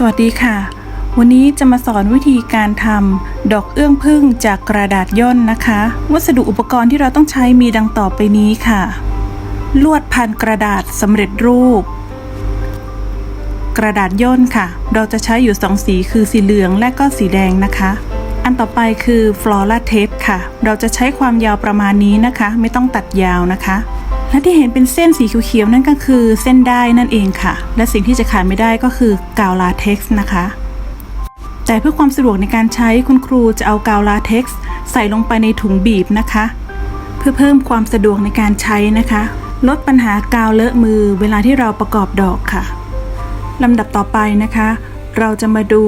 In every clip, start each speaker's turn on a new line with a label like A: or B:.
A: สวัสดีค่ะ วันนี้จะมาสอนวิธีการทำดอกเอื้องพึ่งจากกระดาษย่นนะคะ วัสดุอุปกรณ์ที่เราต้องใช้มีดังต่อไปนี้ค่ะ ลวดพันกระดาษสำเร็จรูป กระดาษย่นค่ะ เราจะใช้อยู่สองสีคือสีเหลืองและก็สีแดงนะคะ อันต่อไปคือฟลอราเทปค่ะ เราจะใช้ความยาวประมาณนี้นะคะ ไม่ต้องตัดยาวนะคะ และที่เห็นเป็นเส้นสีเขียวๆนั่นก็คือเส้นได้นั่นเองค่ะ และสิ่งที่จะขาดไม่ได้ก็คือกาวลาเท็กซ์นะคะ แต่เพื่อความสะดวกในการใช้คุณครูจะเอากาวลาเท็กซ์ใส่ลงไปในถุงบีบนะคะ เพื่อเพิ่มความสะดวกในการใช้นะคะ ลดปัญหากาวเลอะมือเวลาที่เราประกอบดอกค่ะลำดับต่อไปนะคะ เราจะมาดู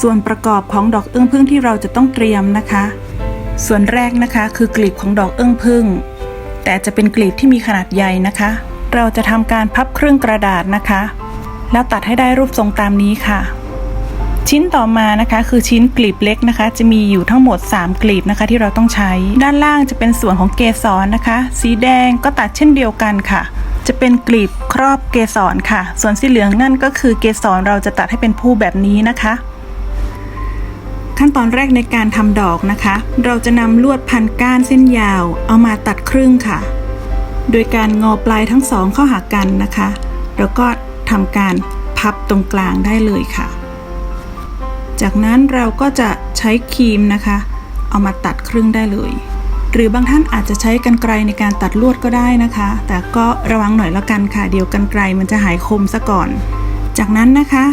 A: ส่วนประกอบของดอกเอื้องพึ่งที่เราจะต้องเตรียมนะคะ ส่วนแรกนะคะคือกลีบของดอกเอื้องพึ่ง แต่จะเป็นกลีบที่มีขนาดใหญ่นะคะ เราจะทำการพับครึ่งกระดาษนะคะ แล้วตัดให้ได้รูปทรงตามนี้ค่ะ ชิ้นต่อมานะคะ คือชิ้นกลีบเล็กนะคะ จะมีอยู่ทั้งหมด 3 กลีบนะคะ ที่เราต้องใช้ ด้านล่างจะเป็นส่วนของเกสรนะคะ สีแดงก็ตัดเช่นเดียวกันค่ะ จะเป็นกลีบครอบเกสรค่ะ ส่วนสีเหลืองนั่นก็คือเกสรเราจะตัดให้เป็นผู้แบบนี้นะคะ ขั้นตอนแรกในการทำดอกนะคะ เราจะนำลวดพันก้านเส้นยาว เอามาตัดครึ่งค่ะ โดยการงอปลายทั้งสองเข้าหากันนะคะ แล้วก็ทำการพับตรงกลางได้เลยค่ะ จากนั้นเราก็จะใช้ครีมนะคะ เอามาตัดครึ่งได้เลย หรือบางท่านอาจจะใช้กันไกรในการตัดลวดก็ได้นะคะ แต่ก็ระวังหน่อยแล้วกันค่ะ เดี๋ยวกันไกรมันจะหายคมซะก่อน จากนั้นนะคะ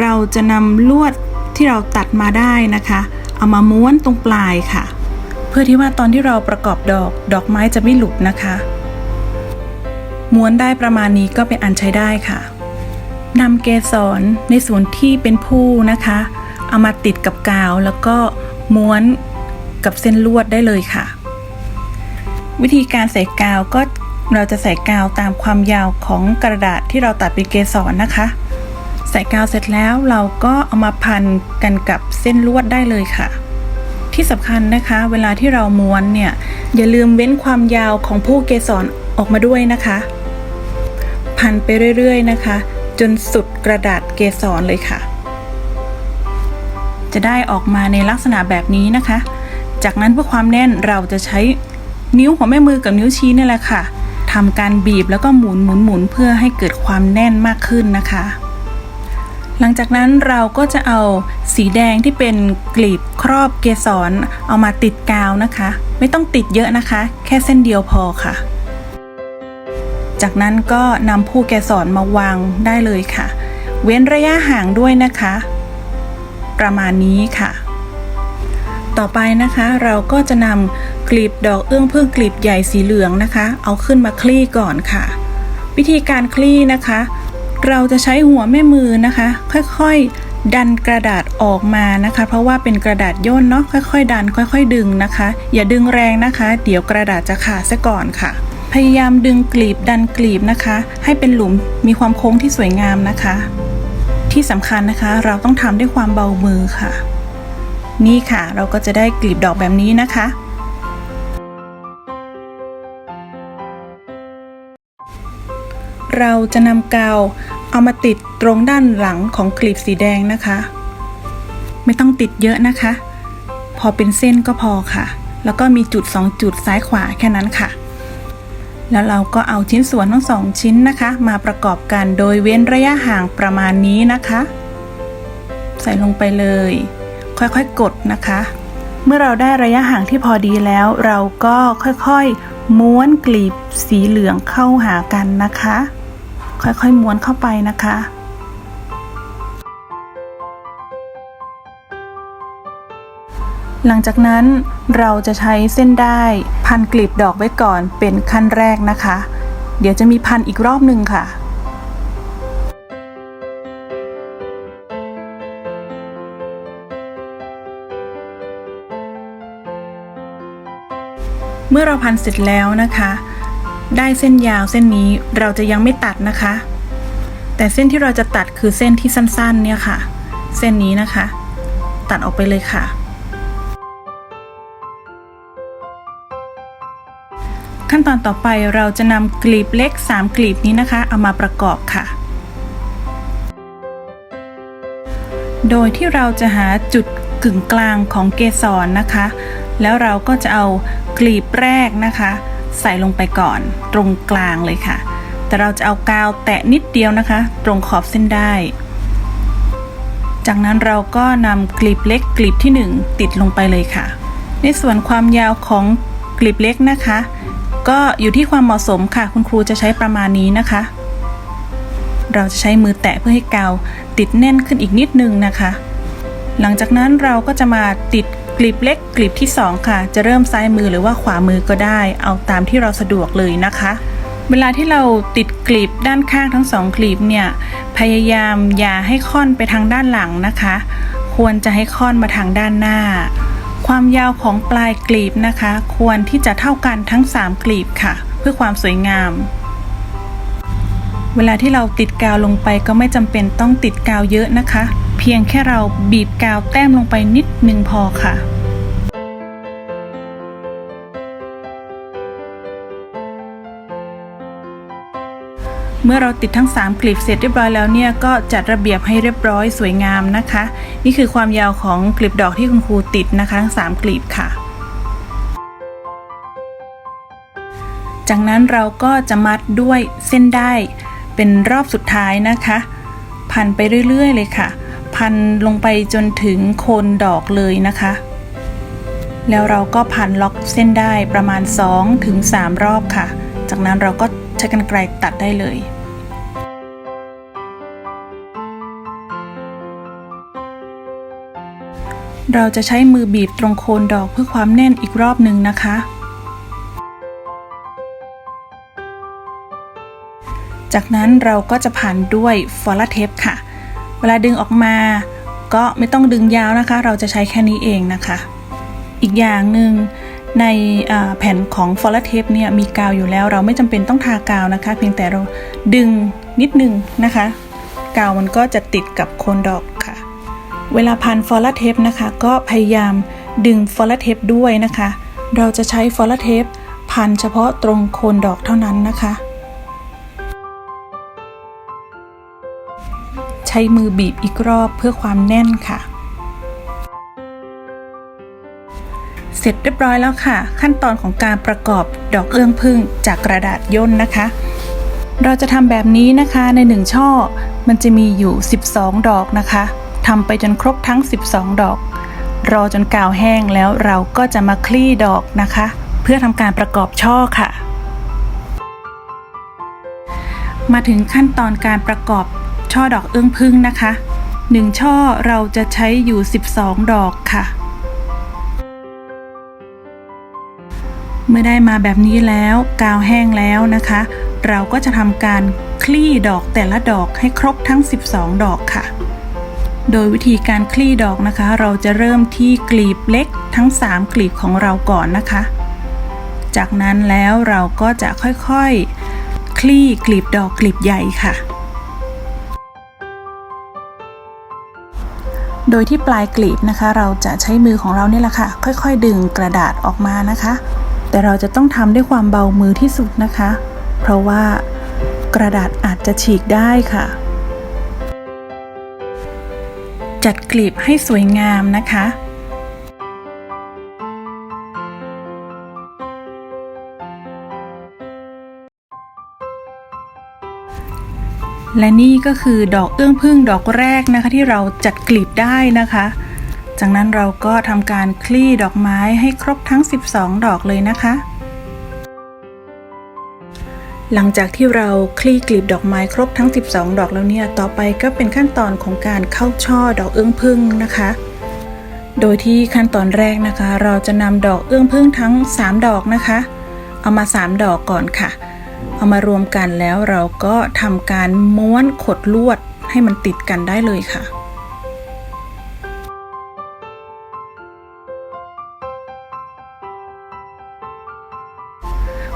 A: เราจะนำลวด ที่เราตัดมาได้นะคะ เอามาม้วนตรงปลายค่ะ เพื่อที่ว่าตอนที่เราประกอบดอกดอกไม้จะไม่หลุดนะคะ ม้วนได้ประมาณนี้ก็เป็นอันใช้ได้ค่ะนำเกสรในส่วนที่เป็นผู้นะคะ เอามาติดกับกาวแล้วก็ม้วนกับเส้นลวดได้เลยค่ะ วิธีการใส่กาวก็เราจะใส่กาวตามความยาวของกระดาษที่เราตัดเป็นเกสรนะคะ ใส่กาวเสร็จแล้วเราก็เอามาพันกันกับเส้นลวดได้เลยค่ะ ที่สำคัญนะคะ เวลาที่เราม้วนเนี่ยอย่าลืมเว้นความยาวของผู้เกสรออกมาด้วยนะคะ พันไปเรื่อยๆนะคะ จนสุดกระดาษเกสรเลยค่ะ จะได้ออกมาในลักษณะแบบนี้นะคะ จากนั้นเพื่อความแน่นเราจะใช้นิ้วของแม่มือกับนิ้วชี้นี่แหละค่ะทำการบีบแล้วก็หมุนหมุนหมุนเพื่อให้เกิดความแน่นมากขึ้นนะคะ หลังจากนั้นเราก็จะเอาสีแดงที่เป็นกลีบครอบเกสรเอามาติดกาวนะคะ ไม่ต้องติดเยอะนะคะ แค่เส้นเดียวพอค่ะ จากนั้นก็นำผู้เกสรมาวางได้เลยค่ะ เว้นระยะห่างด้วยนะคะ ประมาณนี้ค่ะ ต่อไปนะคะเราก็จะนำกลีบดอกเอื้องพึ่งกลีบใหญ่สีเหลืองนะคะ เอาขึ้นมาคลี่ก่อนค่ะ วิธีการคลี่นะคะ เราจะใช้หัวแม่มือนะคะ ค่อยๆ ดันกระดาษออกมานะคะ เพราะว่าเป็นกระดาษย่นเนาะค่อยๆ ดันค่อยๆ ดึงนะคะ อย่าดึงแรงนะคะ เดี๋ยวกระดาษจะขาดซะก่อนค่ะ พยายามดึงกลีบดันกลีบนะคะ ให้เป็นหลุมมีความโค้งที่สวยงามนะคะ ที่สำคัญนะคะเราต้องทำด้วยความเบามือค่ะ นี่ค่ะเราก็จะได้กลีบดอกแบบนี้นะคะ เราจะนำกาวเอามาติดตรงด้านหลังของกลีบสีแดงนะคะ ไม่ต้องติดเยอะนะคะ พอเป็นเส้นก็พอค่ะ แล้วก็มีจุด 2 จุดซ้ายขวาแค่นั้นค่ะ แล้วเราก็เอาชิ้นส่วนทั้งสองชิ้นนะคะ มาประกอบกันโดยเว้นระยะห่างประมาณนี้นะคะ ใส่ลงไปเลย ค่อยๆกดนะคะ เมื่อเราได้ระยะห่างที่พอดีแล้ว เราก็ค่อยๆม้วนกลีบสีเหลืองเข้าหากันนะคะ ค่อยๆม้วนเข้าไปนะคะหลังจากนั้นเราจะใช้เส้นได้พันกลีบดอกไว้ก่อนเป็นขั้นแรกนะคะ เดี๋ยวจะมีพันอีกรอบหนึ่งค่ะ เมื่อเราพันเสร็จแล้วนะคะ ได้เส้นยาวเส้นนี้เราจะยังไม่ตัดนะคะ แต่เส้นที่เราจะตัดคือเส้นที่สั้นๆ เนี่ยค่ะ เส้นนี้นะคะ ตัดออกไปเลยค่ะ ขั้นตอนต่อไปเราจะนำกลีบเล็ก 3 กลีบนี้นะคะ เอามาประกอบค่ะ โดยที่เราจะหาจุดกึ่งกลางของเกสรนะคะ แล้วเราก็จะเอากลีบแรกนะคะ ใส่ลงไปก่อน ตรงกลางเลยค่ะ แต่เราจะเอากาวแตะนิดเดียวนะคะ ตรงขอบเส้นได้ จากนั้นเราก็นำกลีบเล็กกลีบที่ 1 ติดลงไปเลยค่ะ ในส่วนความยาวของกลีบเล็กนะคะ ก็อยู่ที่ความเหมาะสมค่ะ คุณครูจะใช้ประมาณนี้นะคะ เราจะใช้มือแตะเพื่อให้กาวติดแน่นขึ้นอีกนิดนึงนะคะ หลังจากนั้นเราก็จะมาติด ลีบเล็กกลีบที่ 2 ค่ะ จะเริ่มซ้ายมือหรือว่าขวามือก็ได้ เอาตามที่เราสะดวกเลยนะคะ เวลาที่เราติดกลีบด้านข้างทั้งสองกลีบเนี่ยพยายามอย่าให้ค่อนไปทางด้านหลังนะคะ ควรจะให้ค่อนมาทางด้านหน้า ความยาวของปลายกลีบนะคะ ควรที่จะเท่ากันทั้ง 3 กลีบค่ะ เพื่อความสวยงามเวลาที่เราติดกาวลงไปก็ไม่จำเป็นต้องติดกาวเยอะนะคะ เพียงแค่เราบีบกาวแต้มลงไปนิดนึงพอค่ะ เมื่อเราติดทั้ง 3 กลีบเสร็จเรียบร้อยแล้วเนี่ยก็จัดระเบียบให้เรียบร้อยสวยงามนะคะ นี่คือความยาวของกลีบดอกที่คุณครูติดนะคะทั้ง3กลีบค่ะ จากนั้นเราก็จะมัดด้วยเส้นได้เป็นรอบสุดท้ายนะคะ พันไปเรื่อยๆ เลยค่ะ พันลงไปจนถึงโคนดอกเลยนะคะ แล้วเราก็พันล็อกเส้นได้ประมาณ2-3ถึง3รอบค่ะ จากนั้นเราก็ใช้กรรไกรตัดได้เลย เราจะใช้มือบีบตรงโคนดอกเพื่อความแน่นอีกรอบหนึ่งนะคะ จากนั้นเราก็จะผ่านด้วยฟอลเทปค่ะ เวลาดึงออกมาก็ไม่ต้องดึงยาวนะคะ เราจะใช้แค่นี้เองนะคะ อีกอย่างหนึ่งในแผ่นของฟอลเทปเนี่ยมีกาวอยู่แล้ว เราไม่จำเป็นต้องทากาวนะคะ เพียงแต่เราดึงนิดนึงนะคะ กาวมันก็จะติดกับโคนดอก เวลาพันฟอลเทปนะคะก็พยายามดึงฟอลเทปด้วยนะคะ เราจะใช้ฟอลเทปพันเฉพาะตรงโคนดอกเท่านั้นนะคะ ใช้มือบีบอีกรอบเพื่อความแน่นค่ะ เสร็จเรียบร้อยแล้วค่ะ ขั้นตอนของการประกอบดอกเอื้องพึ่งจากกระดาษย่นนะคะ เราจะทำแบบนี้นะคะในหนึ่งช่อ มันจะมีอยู่ 12 ดอกนะคะ ทำไปจนครบทั้ง 12 ดอก รอจนกาวแห้งแล้วเราก็จะมาคลี่ดอกนะคะ เพื่อทำการประกอบช่อค่ะ มาถึงขั้นตอนการประกอบช่อดอกเอื้องพึ่งนะคะหนึ่งช่อเราจะใช้อยู่ 12 ดอกค่ะ เมื่อได้มาแบบนี้แล้วกาวแห้งแล้วนะคะ เราก็จะทำการคลี่ดอกแต่ละดอกให้ครบทั้ง 12 ดอกค่ะ โดยวิธีการคลี่ดอกนะคะ เราจะเริ่มที่กลีบเล็กทั้ง 3 กลีบของเราก่อนนะคะ จากนั้นแล้วเราก็จะค่อยๆ คลี่กลีบดอกกลีบใหญ่ค่ะ โดยที่ปลายกลีบนะคะ เราจะใช้มือของเราเนี่ยแหละค่ะ ค่อยๆ ดึงกระดาษออกมานะคะ แต่เราจะต้องทำด้วยความเบามือที่สุดนะคะ เพราะว่ากระดาษอาจจะฉีกได้ค่ะ จัดกลีบให้สวยงามนะคะ และนี่ก็คือดอกเอื้องพึ่งดอกแรกนะคะ ที่เราจัดกลีบได้นะคะ จากนั้นเราก็ทำการคลี่ดอกไม้ให้ครบทั้ง 12 ดอกเลยนะคะ หลังจากที่เราคลี่กลีบดอกไม้ครบทั้ง 12 ดอกแล้วเนี่ยต่อไปก็เป็นขั้นตอนของการเข้าช่อดอกเอื้องพึ่งนะคะ โดยที่ขั้นตอนแรกนะคะ เราจะนำดอกเอื้องพึ่งทั้ง 3 ดอกนะคะ เอามา 3 ดอกก่อนค่ะ เอามารวมกันแล้วเราก็ทำการม้วนขดลวดให้มันติดกันได้เลยค่ะ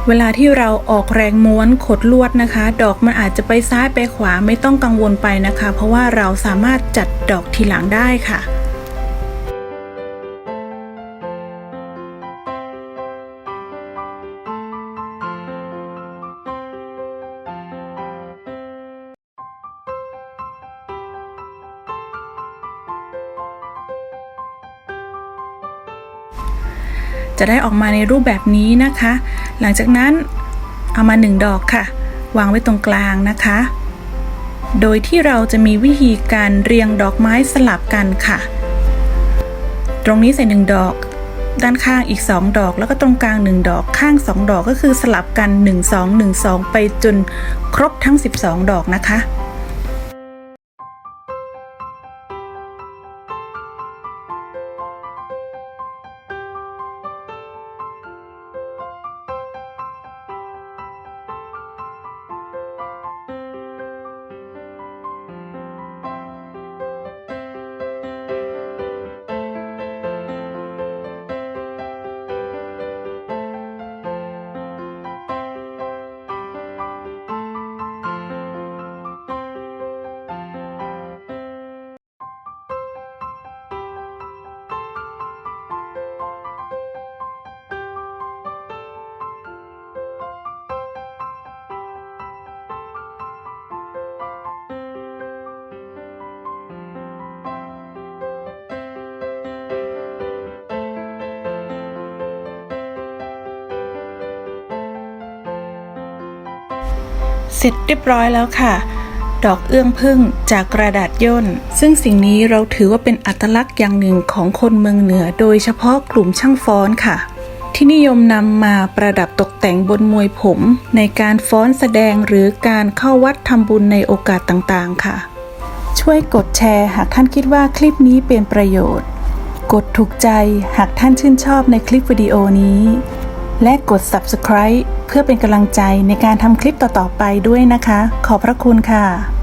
A: เวลาที่เราออกแรงม้วนขดลวดนะคะ ดอกมันอาจจะไปซ้ายไปขวาไม่ต้องกังวลไปนะคะ เพราะว่าเราสามารถจัดดอกทีหลังได้ค่ะ จะได้ออกมาในรูปแบบนี้นะคะ หลังจากนั้นเอามาหนึ่งดอกค่ะ วางไว้ตรงกลางนะคะ โดยที่เราจะมีวิธีการเรียงดอกไม้สลับกันค่ะ ตรงนี้ใส่หนึ่งดอก ด้านข้างอีก 2 ดอก แล้วก็ตรงกลาง 1 ดอก ข้าง 2 ดอกก็คือสลับกัน 1 2 1 2 ไปจนครบทั้ง 12 ดอกนะคะ เสร็จเรียบร้อยแล้วค่ะ ดอกเอื้องพึ่งจากกระดาษย่น ซึ่งสิ่งนี้เราถือว่าเป็นอัตลักษณ์อย่างหนึ่งของคนเมืองเหนือ โดยเฉพาะกลุ่มช่างฟ้อนค่ะ ที่นิยมนำมาประดับตกแต่งบนมวยผม ในการฟ้อนแสดงหรือการเข้าวัดทำบุญในโอกาสต่างๆ ค่ะ ช่วยกดแชร์หากท่านคิดว่าคลิปนี้เป็นประโยชน์ กดถูกใจหากท่านชื่นชอบในคลิปวิดีโอนี้ และกด subscribe เพื่อเป็นกำลังใจในการทำคลิปต่อๆไปด้วยนะคะ ขอบพระคุณค่ะ